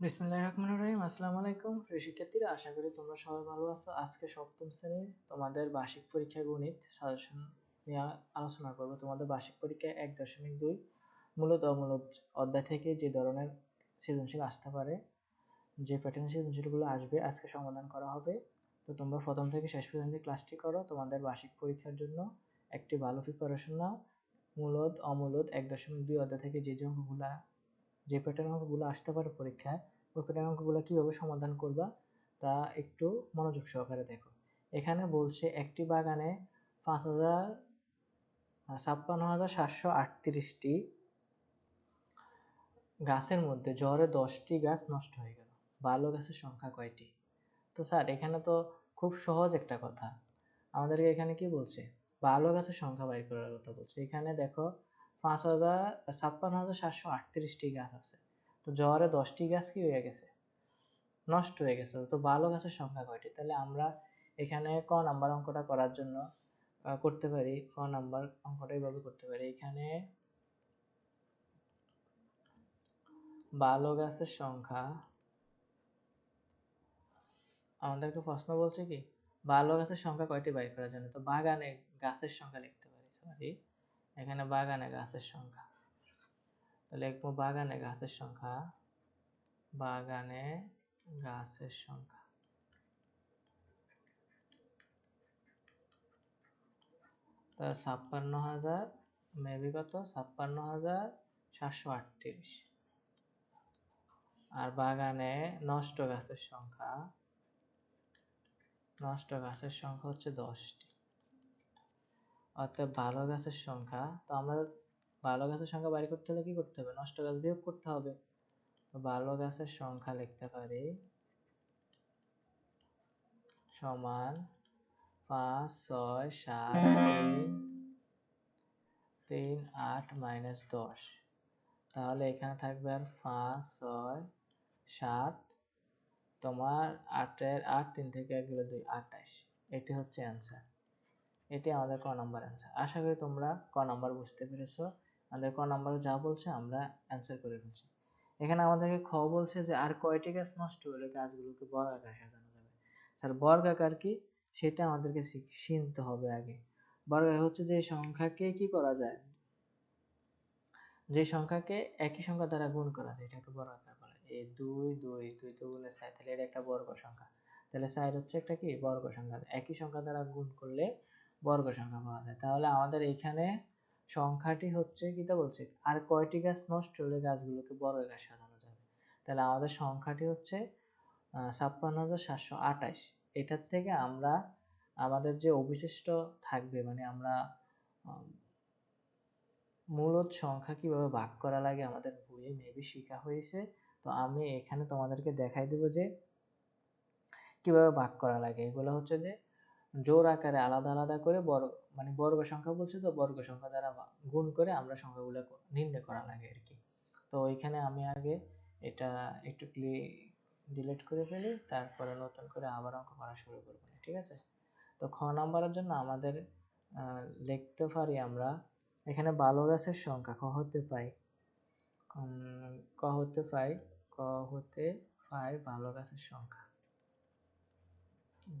বিসমিল্লাহির রহমানির রহিম, আসসালামু আলাইকুম। প্রিয় শিক্ষার্থীরা, আশা করি তোমরা সবাই ভালো আছো। আজকে সপ্তম শ্রেণির তোমাদের বার্ষিক পরীক্ষা গণিত সাজেশন নিয়ে আলোচনা করব। তোমাদের বার্ষিক পরীক্ষা এক দশমিক দুই মূলত অমূলত অধ্যায় থেকে যে ধরনের সৃজনশীল আসতে পারে, যে প্যাটার্ন সৃজনশীলগুলো আসবে, আজকে সমাধান করা হবে। তো তোমরা প্রথম থেকে শেষ পর্যন্ত ক্লাসটি করো। তোমাদের বার্ষিক পরীক্ষার জন্য একটি ভালো প্রিপারেশন নাও। মূলত অমূলত এক দশমিক দুই অধ্যায় থেকে যে যে যে প্যাটার্ন অঙ্কগুলো আসতে পারে পরীক্ষায় প্যাটার্ন অঙ্কগুলো কীভাবে সমাধান করবা, তা একটু মনোযোগ সহকারে দেখো। এখানে বলছে, একটি বাগানে পাঁচ হাজার ছাপ্পান্ন হাজার সাতশো আটত্রিশটি গাছের মধ্যে জ্বরে দশটি গাছ নষ্ট হয়ে গেল। ভালো গাছের সংখ্যা কয়টি? তো স্যার, এখানে তো খুব সহজ একটা কথা। আমাদেরকে এখানে কি বলছে? ভালো গাছের সংখ্যা বাইর করার কথা বলছে। এখানে দেখো পাঁচ হাজার ছাপ্পান্ন হাজার সাতশো আটত্রিশটি গাছ আছে। তো জ্বরে দশটি গাছ কি হয়ে গেছে? নষ্ট হয়ে গেছে। তো ভালো গাছের সংখ্যা কয়টি? তাহলে আমরা এখানে ক নাম্বার অঙ্কটা করার জন্য করতে পারি। ক নাম্বার অঙ্কটা এইভাবে করতে পারি। এখানে ভালো গাছের সংখ্যা, আমাদেরকে প্রশ্ন বলছে কি? ভালো গাছের সংখ্যা কয়টি বাইর করার জন্য? তো বাগানে গাছের সংখ্যা লিখতে পারি। সরি এখানে বাগানে গাছের সংখ্যা। লিখব বাগানে গাছের সংখ্যা, বাগানে গাছের সংখ্যা। তাহলে ছাপ্পান্ন হাজার মেবি কত? ছাপ্পান্ন হাজার সাতশো আটত্রিশ। আর বাগানে নষ্ট গাছের সংখ্যা, নষ্ট গাছের সংখ্যা হচ্ছে দশটি। অর্থাৎ ভালো গাছের সংখ্যা, তো আমরা ভালো গাছের সংখ্যা বাড়ি করতে হলে কি করতে হবে? নষ্ট গাছ বিয়োগ করতে হবে। তো ভালো গাছের সংখ্যা লিখতে পারি সমান পাঁচ, ছয়, সাত, তিন আট, মাইনাস দশ। তাহলে এখানে থাকবে আর পাঁচ, ছয়, সাত, তোমার আটের আট, তিন থেকে এক গেলে দুই, আটাইশ। এটি হচ্ছে অ্যান্সার এটি আমাদের ক নাম্বার অ্যান্সার আশা করি তোমরা ক নাম্বার বুঝতে পেরেছ। আমাদের ক নাম্বার যা বলছে আমরা অ্যান্সার করে ফেলছি। এখানে আমাদেরকে খ বলছে যে, আর কয়টি গাছ নষ্ট হলে? গাছগুলোকে বর্গাকার সাজানো যাবে। স্যার বর্গাকার কি? সেটা আমাদেরকে শিখতে হবে আগে। বর্গাকার হচ্ছে যে সংখ্যাকে কি করা যায়? যে সংখ্যাকে একই সংখ্যা দ্বারা গুণ করা যায়, এটাকে বর্গাকার বলে। এই দুই দুই দুই দুগুণে চার, তাহলে এটা একটা বর্গ সংখ্যা। তাহলে চার হচ্ছে একটা কি? বর্গ সংখ্যা। একই সংখ্যা দ্বারা গুণ করলে বর্গ সংখ্যা পাওয়া যায়। তাহলে আমাদের এখানে সংখ্যাটি হচ্ছে কিটা বলছে? আর কয়টি গাছ নষ্ট হলে গাছগুলোকে বর্গ গাছ সাজানো যাবে? তাহলে আমাদের সংখ্যাটি হচ্ছে ছাপ্পান্ন হাজার সাতশো আঠাশ। এটার থেকে আমরা, আমাদের যে অবশিষ্ট থাকবে মানে আমরা মূলত সংখ্যা কীভাবে ভাগ করা লাগে আমাদের বইয়ে মেবি শেখা হয়েছে। তো আমি এখানে তোমাদেরকে দেখাই দেব যে কীভাবে ভাগ করা লাগে। এগুলো হচ্ছে যে জোর আকারে আলাদা আলাদা করে বর্গ মানে বর্গ সংখ্যা বলছে তো, বর্গ সংখ্যা দ্বারা গুণ করে আমরা সংখ্যাগুলো নির্ণয় করা লাগে আর কি। তো ওইখানে আমি আগে এটা একটু ক্লি ডিলিট করে ফেলি, তারপরে নতুন করে আবার অঙ্ক করা শুরু করব, ঠিক আছে? তো খ নাম্বারের জন্য আমাদের লিখতে পারি আমরা, এখানে ভালো গাছের সংখ্যা ক হতে পাই? ক হতে পাই, ক হতে পাই ভালো গাছের সংখ্যা।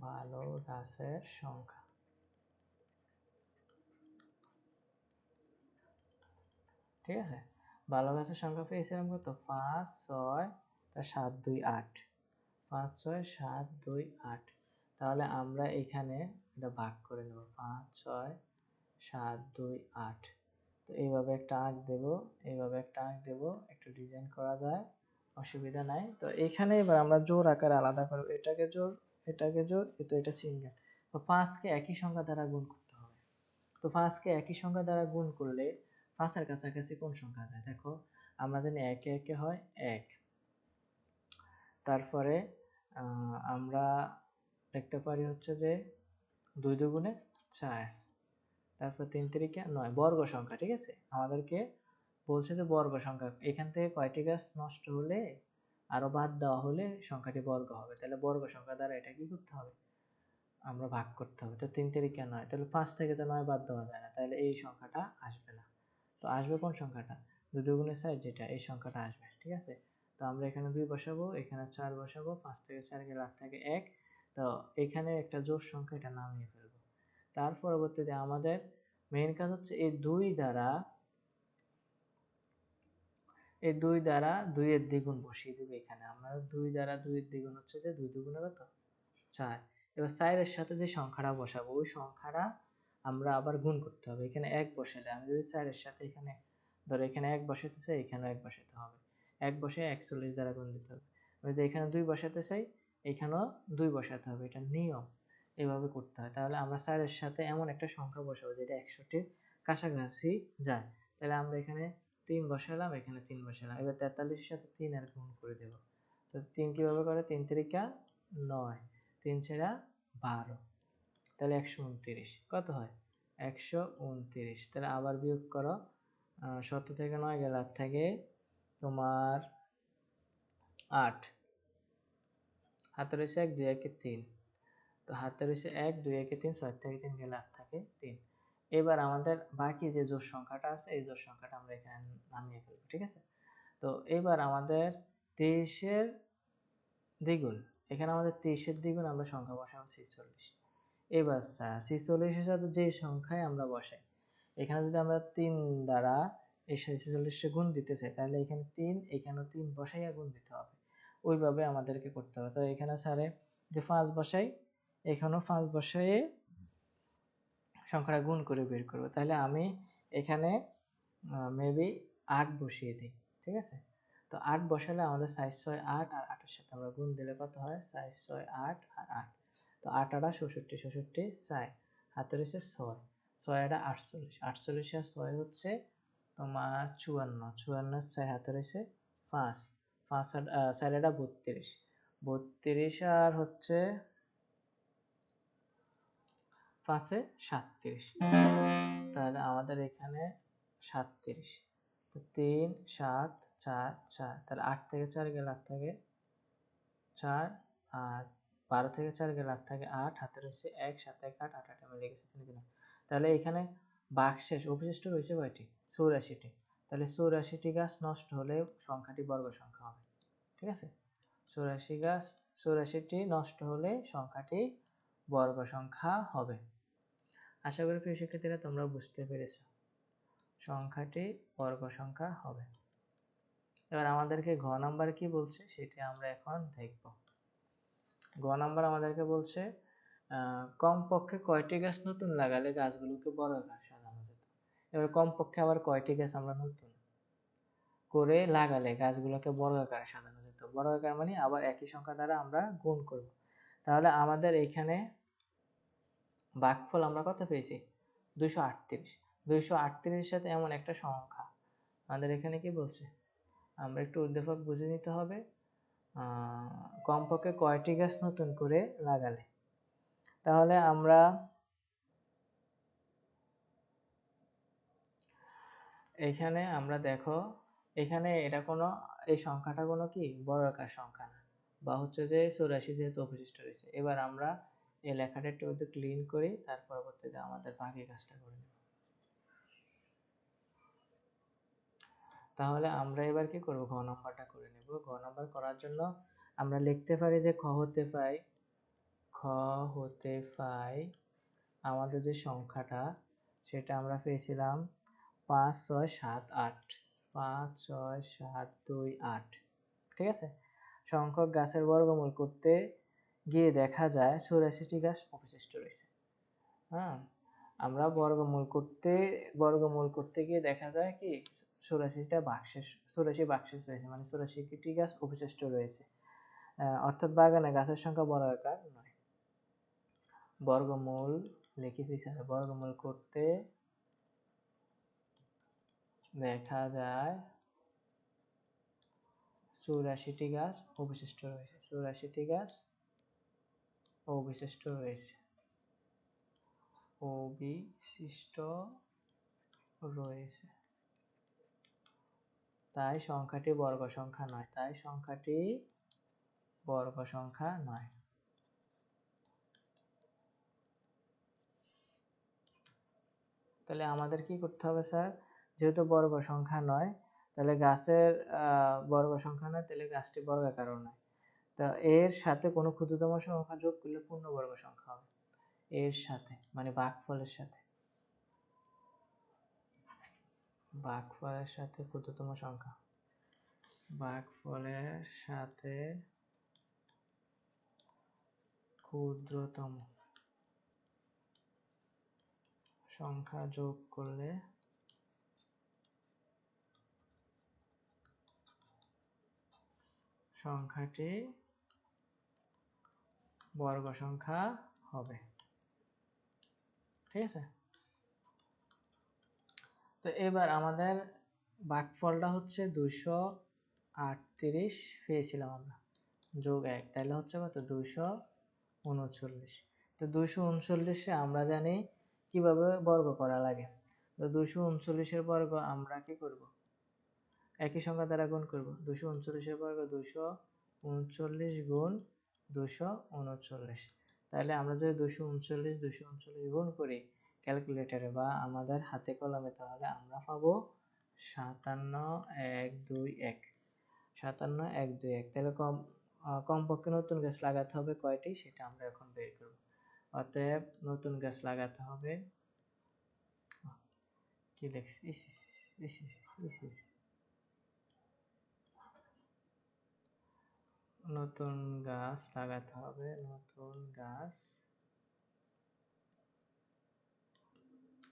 ভালো গাছের সংখ্যা। ঠিক আছে? ভালো গাছের সংখ্যা পেয়েছিলাম কত? পাঁচ ছয়, তার সাত দুই আট। পাঁচ ছয়, সাত দুই আট। তাহলে আমরা এখানে এটা ভাগ করে নেব। পাঁচ ছয়, সাত দুই আট। তো এইভাবে একটা আঁক দেব, এইভাবে একটা আঁক দেব, একটু ডিজাইন করা যায়, অসুবিধা নাই। তো এখানে এবার আমরা জোর আকারে আলাদা করব। এটাকে জোর এটাকে জোর তো এটা সিঙ্গেল তো পাঁচকে একই সংখ্যা দ্বারা গুণ করতে হবে। তো পাঁচকে একই সংখ্যা দ্বারা গুণ করলে পাঁচের কাছাকাছি কোন সংখ্যা দেয়? দেখো, আমরা জানি একে একে হয় এক। তারপরে আমরা দেখতে পারি হচ্ছে যে দুই দুগুণে চার। তারপর তিন তিরিকে নয়। বর্গ সংখ্যা, ঠিক আছে? আমাদেরকে বলছে যে বর্গ সংখ্যা। এখান থেকে কয়টি গাছ নষ্ট হলে, আরও বাদ দেওয়া হলে সংখ্যাটি বর্গ হবে। তাহলে বর্গ সংখ্যা দ্বারা এটা কি করতে হবে? আমরা ভাগ করতে হবে। তো তিন তারিখে নয়। তাহলে পাঁচ থেকে তো নয় বাদ দেওয়া যায় না। তাহলে এই সংখ্যাটা আসবে না। তো আসবে কোন সংখ্যাটা? দুই দুগুণের সাইজ যেটা, এই সংখ্যাটা আসবে, ঠিক আছে? তো আমরা এখানে দুই বসাবো, এখানে চার বসাবো, পাঁচ থেকে চার গেলে আট থাকে এক। তো এখানে একটা জোর সংখ্যা এটা নামিয়ে ফেলব। তার পরবর্তীতে আমাদের মেইন কাজ হচ্ছে এই দুই দ্বারা, এই দুই দ্বারা দুইয়ের দ্বিগুণ বসিয়ে দেবে এখানে। আমরা দুই দ্বারা দুইয়ের দ্বিগুণ হচ্ছে যে দুই দ্বিগুণে কত? চার। এবার চারের সাথে যে সংখ্যাটা বসাবো, ওই সংখ্যাটা আমরা আবার গুণ করতে হবে। এখানে এক বসালে আমি যদি চারের সাথে এখানে, ধরো এখানে এক বসাতে চাই, এখানেও এক বসাতে হবে। এক বসে একচল্লিশ দ্বারা গুণ দিতে হবে। আমি যদি এখানে দুই বসাতে চাই, এখানেও দুই বসাতে হবে। এটা নিয়ম। এভাবে করতে হয়। তাহলে আমরা চারের সাথে এমন একটা সংখ্যা বসাবো যেটা একশোটির কাছাকাছি যায়। তাহলে আমরা এখানে তিন বসালাম, এখানে তিন বসালাম। এবার তেতাল্লিশের সাথে তিন আর গুণ করে দেব। তো তিন কীভাবে করে? তিন তিরিকা নয়। তিন ছেড়া বারো। তাহলে একশো উনত্রিশ। কত হয়? একশো উনত্রিশ। তাহলে আবার বিয়োগ করো। সত্তর থেকে নয় গেলে আট থেকে তোমার আট। হাতে রয়েছে এক, দুই, একে তিন। তো হাতে রয়েছে এক, দুই, একে তিন, ছয় থেকে তিন গেলে আট থাকে তিন। এবার আমাদের বাকি যে জোর সংখ্যাটা আছে, এই জোর সংখ্যাটা আমরা এখানে নামিয়ে ফেলব, ঠিক আছে? তো এবার আমাদের তেইশের দ্বিগুণ। এখানে আমাদের তেইশের দ্বিগুণ আমরা সংখ্যা বসাবো ছেচল্লিশ। এবার ছেচল্লিশের সাথে যে সংখ্যায় আমরা বসাই, এখানে যদি আমরা তিন দ্বারা এই ছেচল্লিশে গুণ দিতে চাই, তাহলে এখানে তিন, এখানেও তিন বসাইয়া গুণ দিতে হবে। ওইভাবে আমাদেরকে করতে হবে। তো এখানে স্যারে যে পাঁচ বসাই, এখানেও পাঁচ বসাইয়ে সংখ্যাটা গুণ করে বের করব। তাহলে আমি এখানে মেবি আট বসিয়ে দিই, ঠিক আছে? তো আট বসালে আমাদের সাইজ ছয় আট আর আটের সাথে আমরা গুণ দিলে কত হয়? সাইজ ছয় আট আর আট। তো আট আটা ষষট্টি ষষট্টি ছয়। হাতে রয়েছে ছয়। ছয় আটা আটচল্লিশ। আটচল্লিশ আর ছয় হচ্ছে তোমার চুয়ান্ন। চুয়ান্ন ছয় হাতে রয়েছে পাঁচ। পাঁচ আট চার আটা বত্রিশ। বত্রিশ আর হচ্ছে পাঁচে সাতত্রিশ। তাহলে আমাদের এখানে সাতত্রিশ। তো তিন, সাত, চার চার। তাহলে আট থেকে চার গেলে আট থেকে চার আর বারো থেকে চার গেলে আট থাকে, আট হাতে রয়েছে এক, সাত, এক, আট আট আট মিলে গেছে তিন দিনে তাহলে এখানে বাক্সেস অবশিষ্ট রয়েছে কয়টি? চৌরাশিটি। তাহলে চৌরাশিটি গাছ নষ্ট হলে সংখ্যাটি বর্গ সংখ্যা হবে, ঠিক আছে? চৌরাশি গাছ, চৌরাশিটি নষ্ট হলে সংখ্যাটি বর্গ সংখ্যা হবে। আশা করি প্রিয় শিক্ষার্থীরা তোমরা বুঝতে পেরেছ। সংখ্যাটি বর্গ সংখ্যা হবে। এবার আমাদেরকে ঘ নাম্বার কি বলছে সেটি আমরা এখন দেখব। ঘ নাম্বার আমাদেরকে বলছে কমপক্ষে কয়টি গাছ নতুন লাগালে গাছগুলোকে বড় গাছ সাজানো যেত? এবার কমপক্ষে আবার কয়টি গাছ আমরা নতুন করে লাগালে গাছগুলোকে বড় আকারে সাজানো যেত? বড় আকার মানে আবার একই সংখ্যা দ্বারা আমরা গুণ করব। তাহলে আমাদের এখানে ভাগফল আমরা কত পেয়েছি? দুইশো আটত্রিশ। দুইশো আটত্রিশের সাথে এমন একটা সংখ্যা। আমাদের এখানে কি বলছে? আমরা একটু উদ্দীপক বুঝে নিতে হবে। কমপক্ষে কয়টি গাছ নতুন করে লাগালে? তাহলে আমরা এখানে আমরা দেখো, এখানে এটা কোনো, এই সংখ্যাটা কোনো কি? বড় সংখ্যা না। বা হচ্ছে যে চৌরাশি যেহেতু অবশিষ্ট রয়েছে, এবার আমরা এই লেখাটা একটু ক্লিন করি, তার পরবর্তীতে আমাদের বাকি কাজটা করে তাহলে আমরা এবার কি করব? ঘ নাম্বারটা করে নেব। ঘ নাম্বার করার জন্য আমরা লিখতে পারি যে খ হতে পাই, খ হতে পাই আমাদের যে সংখ্যাটা সেটা আমরা পেয়েছিলাম পাঁচ, ছয়, সাত, আট। পাঁচ, ছয়, সাত, দুই, আট। ঠিক আছে? সংখ্যক গাছের বর্গমূল করতে গিয়ে দেখা যায় চৌরাশিটি গাছ অবশিষ্ট রয়েছে। হ্যাঁ? আমরা বর্গমূল করতে বর্গমূল করতে গিয়ে দেখা যায় কি চৌরাশিটা বাক্সেস চৌরাশি বাক্সেস রয়েছে মানে চৌরাশিটি গাছ অবশিষ্ট রয়েছে। অর্থাৎ বাগানে গাছের সংখ্যা বড় আকার নয়। বর্গমূল লিখে দিয়েছে বর্গমূল করতে দেখা যায় চৌরাশিটি গাছ অবশিষ্ট রয়েছে। চৌরাশিটি গাছ অবিশিষ্ট রয়েছে। অবিশিষ্ট রয়েছে। তাই সংখ্যাটি বর্গ সংখ্যা নয়, তাই সংখ্যাটি বর্গ সংখ্যা নয়। তাহলে আমাদের কি করতে হবে স্যার? যেহেতু বর্গ সংখ্যা নয়, তাহলে গাছের বর্গ সংখ্যা নয়, তাহলে গাছটি বর্গাকারও নয়। তা এর সাথে কোনো ক্ষুদ্রতম সংখ্যা যোগ করলে পূর্ণবর্গ সংখ্যা হবে। এর সাথে মানে ভাগফলের সাথে। ভাগফলের সাথে ক্ষুদ্রতম সংখ্যা। ভাগফলের সাথে ক্ষুদ্রতম সংখ্যা যোগ করলে সংখ্যাটি বর্গ সংখ্যা হবে। ঠিক আছে? তো এবার আমাদের ভাগফলটা হচ্ছে দুইশো আটত্রিশ পেয়েছিলাম আমরা। যোগ এক, তাহলে হচ্ছে কত? দুইশো উনচল্লিশ। তো দুইশো উনচল্লিশে আমরা জানি কীভাবে বর্গ করা লাগে। তো দুইশো উনচল্লিশের বর্গ আমরা কি করব? একই সংখ্যা দ্বারা গুণ করব। দুশো উনচল্লিশের বর্গ দুশো উনচল্লিশ গুণ দুশো উনচল্লিশ। তাহলে আমরা যদি দুশো উনচল্লিশ দুশো উনচল্লিশ গুণ করি ক্যালকুলেটরে বা আমাদের হাতে কলমে তাহলে আমরা পাবো সাতান্ন এক দুই এক। সাতান্ন এক দুই এক। তাহলে কম কমপক্ষে নতুন গাছ লাগাতে হবে কয়টি? সেটা আমরা এখন বের করব। অতএব নতুন গাছ লাগাতে হবে। কি লিখছি। নতুন গাছ লাগাতে হবে, নতুন গাছ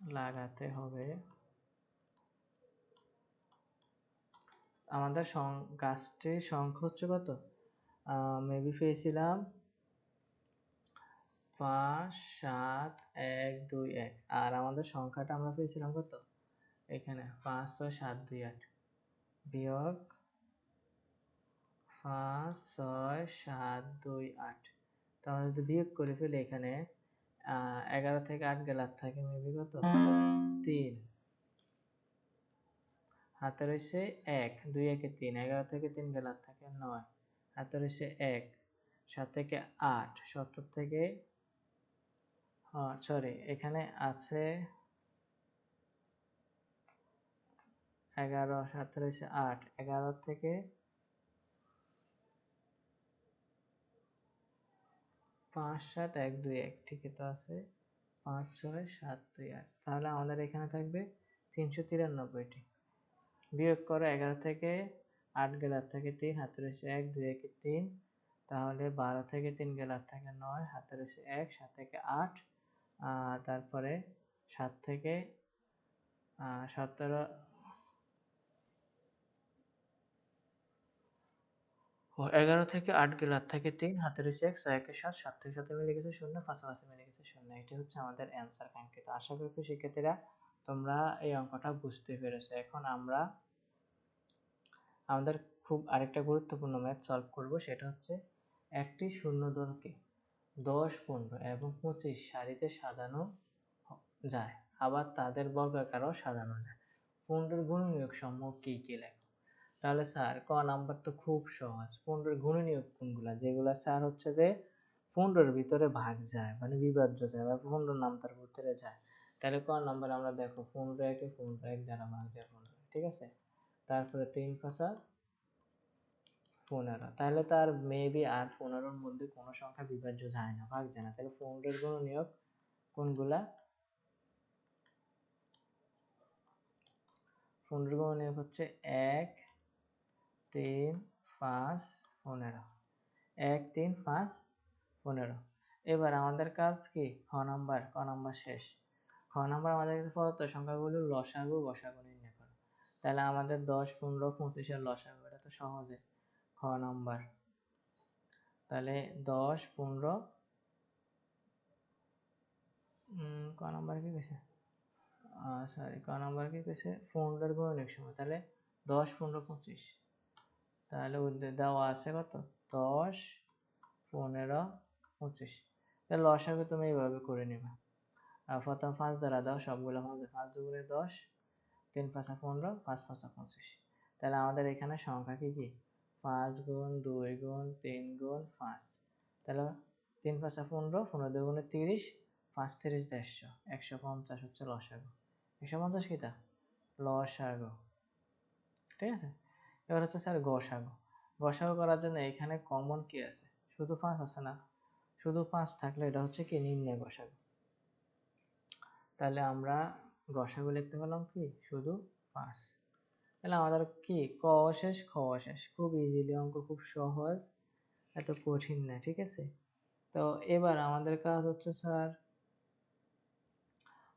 লাগাতে হবে। আমাদের গাছটির সংখ্যা হচ্ছে কত? মেবি পেয়েছিলাম পাঁচ, সাত, এক, দুই, এক। আর আমাদের সংখ্যাটা আমরা পেয়েছিলাম কত? এখানে পাঁচ, ছয়, সাত, দুই, আট। বিয়োগ পাঁচ, ছয়, সাত, দুই, আট। তো আমরা যদি বিয়োগ করে ফেলি এখানে এগারো থেকে আট গেলে আর থাকে মেবি কত? তিন। হাতে রয়েছে এক, দুই একে তিন, এগারো থেকে তিন গেলে আর থাকে নয়। হাতে রয়েছে এক, সাত থেকে আট, সত্তর থেকে সরি এখানে আছে এগারো সাথে রয়েছে আট, এগারো থেকে পাঁচ সাত, এক, দুই, এক ঠিকই তো আছে। পাঁচ, ছয়, সাত, দুই, আট। তাহলে আমাদের এখানে থাকবে তিনশো তিরানব্বইটি। বিয়োগ করো এগারো থেকে আট গেলে আর থাকে তিন হাতে রয়েছে এক, দুই, একে তিন। তাহলে বারো থেকে তিন গেলে আর থাকে নয় হাতে রয়েছে এক, সাত থেকে আট। তারপরে সাত থেকে সতেরো ও এগারো থেকে আট গেলে আর থাকে তিন হাতে রয়েছে এক, ছয়, একে সাত সাত থেকে সাথে মিলে গেছে শূন্য পাশাপাশি মিলে গেছে শূন্য। এটি হচ্ছে আমাদের অ্যান্সার কাঙ্ক্ষিত। আশা করি শিক্ষার্থীরা তোমরা এই অঙ্কটা বুঝতে পেরেছ। এখন আমরা আমাদের খুব আরেকটা গুরুত্বপূর্ণ ম্যাথ সলভ করব, সেটা হচ্ছে একটি শূন্য দলকে দশ, পনেরো এবং পঁচিশ সারিতে সাজানো যায়। আবার তাদের বর্গাকারও সাজানো যায়। পনেরোর গুণনীয়ক সমূহ কি কি লেখো? তাহলে স্যার ক নাম্বার তো খুব সহজ। পনেরোর গুণনীয়ক কোনগুলা? যেগুলা স্যার হচ্ছে যে পনেরোর ভিতরে ভাগ যায় মানে বিভাজ্য যায় বা পনেরো নাম্বার ভিতরে যায়। তাহলে ক নাম্বার আমরা দেখো, পনেরো একে পনেরো, এক দ্বারা ভাগ যায় পনেরো, ঠিক আছে? তারপরে তিন পাঁচা পনেরো। তাহলে তার মেবি আর পনেরোর মধ্যে কোনো সংখ্যা বিভাজ্য যায় না, ভাগ যায় না। তাহলে পনেরোর গুণনীয়ক কোনগুলা? পনেরোর গুণনীয়ক হচ্ছে এক তিন পাঁচ পনেরো। এক, তিন, পাঁচ পনেরো। এবার আমাদের কাজ কি? খ নাম্বার, ক নাম্বার শেষ। খ নাম্বার আমাদের প্রদত্ত সংখ্যাগুলো লসাগু গসাগু নির্ণয় করো। তাহলে আমাদের দশ, পনেরো পঁচিশের লসাগু, এটা তো সহজে। খ নাম্বার। তাহলে দশ, পনেরো ক নাম্বার কি কেছে সরি ক নাম্বার কি কেছে পনেরোর গুণনীয়ক সময়। তাহলে দশ, পনেরো, পঁচিশ। তাহলে দেওয়া আছে কত? দশ, পনেরো, পঁচিশ। তাহলে লসাগু তুমি এইভাবে করে নেবে। আর প্রথম পাঁচ দ্বারা দাও, সবগুলো পাঁচ পাঁচ দুগুণে দশ, তিন পাঁচা পনেরো, পাঁচ পাঁচা পঁচিশ। তাহলে আমাদের এখানে সংখ্যা কি কি? পাঁচ গুণ, দুই গুণ, তিন গুণ, পাঁচ। তাহলে তিন পাঁচা পনেরো পনেরো দুই গুণে তিরিশ, পাঁচ তিরিশ দেড়শো। একশো পঞ্চাশ হচ্ছে লসাগু। একশো পঞ্চাশ কিটা লসাগু। ঠিক আছে? এবার হচ্ছে স্যার গসাগু। গসাগু করার জন্য এখানে কমন কি আছে। শুধু পাঁচ আছে না? শুধু পাঁচ থাকলে এটা হচ্ছে কি? নির্ণয় গসাগু। তাহলে আমরা গসাগু লিখতে পারলাম কি? শুধু পাঁচ। তাহলে আমাদের কি? ক শেষ খ শেষ খুব ইজিলি অঙ্ক, খুব সহজ। এত কঠিন না, ঠিক আছে? তো এবার আমাদের কাজ হচ্ছে স্যার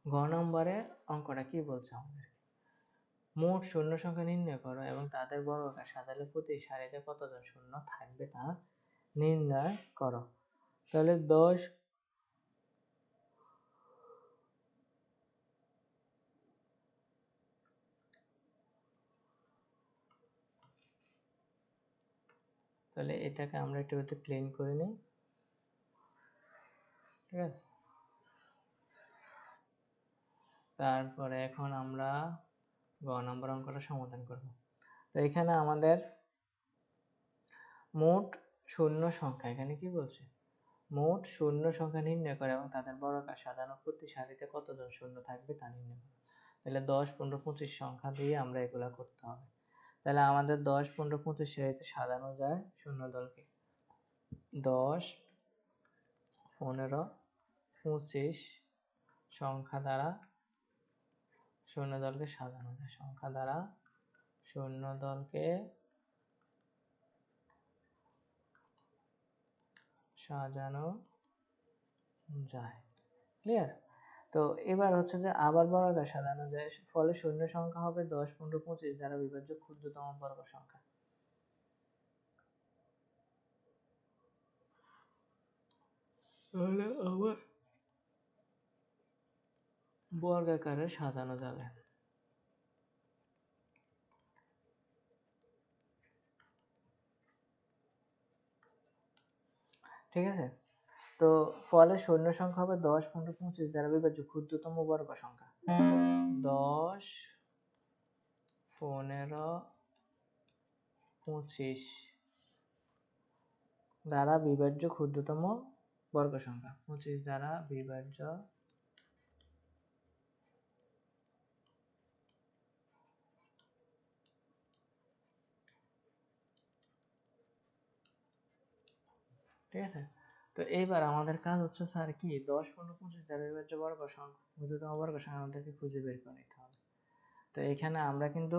ঘ নম্বরে অঙ্কটা কি বলছে আমাদের? মোট শূন্য সংখ্যা নির্ণয় করো এবং তাদের বর্গাকার সাজালে প্রতি সারিতে কতজন শূন্য থাকবে তা নির্ণয় করো। তাহলে দশ তাহলে এটাকে আমরা একটু ক্লিন করে নিই। ঠিক আছে? তারপরে এখন আমরা গ নম্বর অঙ্কটা সমাধান করব। তো এখানে আমাদের মোট শূন্য সংখ্যা, এখানে কি বলছে? মোট শূন্য সংখ্যা নির্ণয় করে এবং তাদের বর্গাকার সাজানো প্রতি সারিতে কতজন শূন্য থাকবে তা নির্ণয় করে। তাহলে দশ, পনেরো, পঁচিশ সংখ্যা দিয়ে আমরা এগুলা করতে হবে। তাহলে আমাদের দশ, পনেরো, পঁচিশ সারিতে সাজানো যায় শূন্য দলকে। দশ, পনেরো, পঁচিশ সংখ্যা দ্বারা শূন্য দলকে সাজানো যায়। সংখ্যা দ্বারা শূন্য দলকে সাজানো যায়। ক্লিয়ার তো এবার হচ্ছে যে আবার বর্গাকার সাজানো যায়, ফলে শূন্য সংখ্যা হবে দশ, পনেরো, পঁচিশ দ্বারা বিভাজ্য ক্ষুদ্রতম বর্গ সংখ্যা। তাহলে আবার বর্গাকারে সাজানো যাবে। ঠিক আছে? তো ফলে শূন্য সংখ্যা হবে দশ, পনেরো, পঁচিশ দ্বারা বিভাজ্য ক্ষুদ্রতম বর্গ সংখ্যা। দশ, পনেরো, পঁচিশ দ্বারা বিভাজ্য ক্ষুদ্রতম বর্গ সংখ্যা। পঁচিশ দ্বারা বিভাজ্য ঠিক আছে? তো এইবার আমাদের কাজ হচ্ছে স্যার কি? দশ, পনেরো, পঁচিশ দ্বারা বিভাজ্য বর্গ সংখ্যা ক্ষুদ্রতম বর্গ সংখ্যা আমাদেরকে খুঁজে বের করে নিতে হবে। তো এখানে আমরা কিন্তু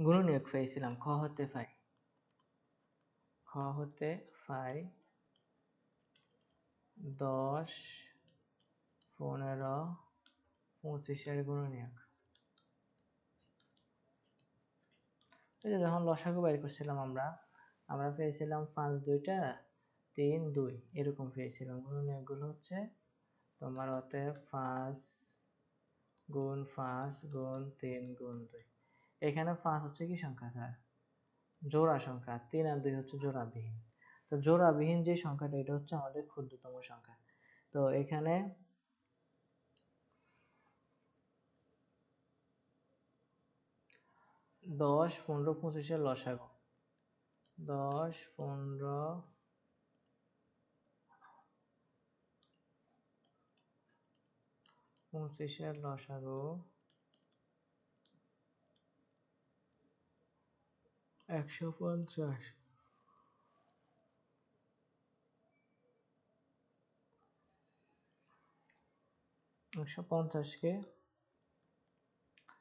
গুণনীয়ক পেয়েছিলাম, খ হতে ফাই খ হতে ফাই দশ, পনেরো, পঁচিশের এই যে যখন লসাগু বাইর করছিলাম আমরা আমরা পেয়েছিলাম পাঁচ, দুইটা, তিন, দুই। এরকম পেয়েছিলাম। গুণনীয়কগুলো হচ্ছে তোমার হতে পাঁচ গুণ পাঁচ গুণ তিন গুণ দুই। এখানে পাঁচ হচ্ছে কি সংখ্যা, স্যার? জোড়া সংখ্যা। তিন আর দুই হচ্ছে জোড়াবিহীন। তো জোড়াবিহীন যে সংখ্যাটা, এটা হচ্ছে আমাদের ক্ষুদ্রতম সংখ্যা। তো এখানে দশ, পনেরো পঁচিশের লসাগু। দশ, পনেরো পঁচিশের লসাগু, একশো পঞ্চাশ। একশো পঞ্চাশকে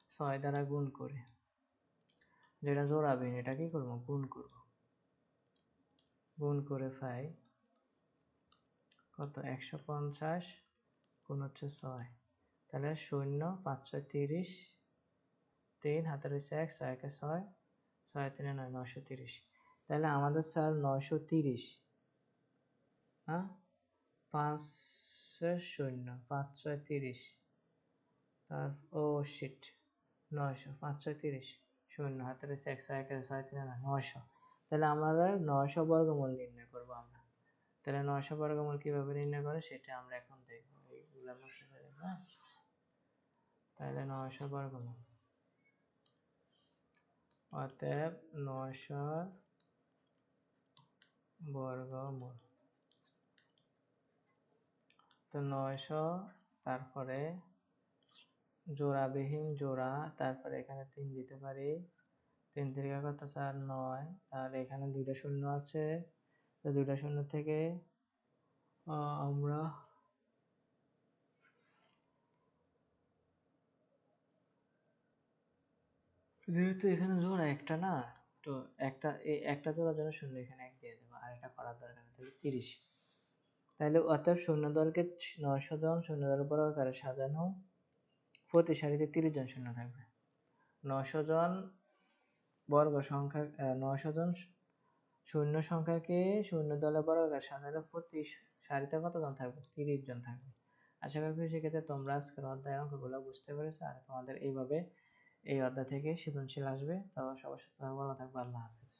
ছয় দ্বারা গুণ করে। যেটা জোড়াবেন এটা কি করব? গুণ করব। গুণ করে পাই কত? একশো পঞ্চাশ গুণ হচ্ছে ছয়। তাহলে শূন্য, পাঁচ ছয় তিরিশ, তিন, হাতে রয়েছে এক, ছয় একে ছয় ছয় তিনে নয়, নয়শো তিরিশ। তাহলে আমাদের স্যার নয়শো তিরিশ হ্যাঁ পাঁচ শূন্য, পাঁচ ছয় তিরিশ। তার, ও শিট নয়শো, পাঁচ ছয় তিরিশ, শূন্য, হাতে রয়েছে একশো এক ছয়, তিনে নয়, নয়শো। তাহলে আমরা নয়শো বর্গমূল নির্ণয় করব আমরা। তাহলে নয়শো বর্গমূল কীভাবে নির্ণয় করে সেটা আমরা এখন দেখব। এইগুলো মুছে ফেলে হ্যাঁ? তাহলে নয়শো বর্গমূল। অতএব নয়শো বর্গমূল। তো নয়শো, তারপরে জোড়াবিহীন জোড়া, তারপরে এখানে তিন দিতে পারি। তিন থেকে কত? চার, নয়। তাহলে এখানে দুইটা শূন্য আছে। তো দুইটা শূন্য থেকে আমরা যেহেতু এখানে জোড়া একটা না, তো একটা একটা জোড়ার জন্য শূন্য এখানে এক দিয়ে দেবো। আর এটা করার দরকার তাহলে তিরিশ। তাহলে অর্থাৎ শূন্য দলকে নয়শো জন শূন্য দল বর্গাকারে সাজানো, প্রতি সারিতে তিরিশ জন শূন্য থাকবে। নয়শো জন বর্গ সংখ্যা নয়শো জন শূন্য সংখ্যাকে শূন্য দলে বর্গাকার সাজালে প্রতি সারিতে কতজন থাকবে? তিরিশ জন থাকবে। আশা করি সেক্ষেত্রে তোমরা আজকের অধ্যায় অঙ্কগুলো বুঝতে পেরেছ আর তোমাদের এইভাবে এই অধ্যায় থেকে সৃজনশীল আসবে। তো সবার সাথে ভালো থাকবে আল্লাহ হাফিজ।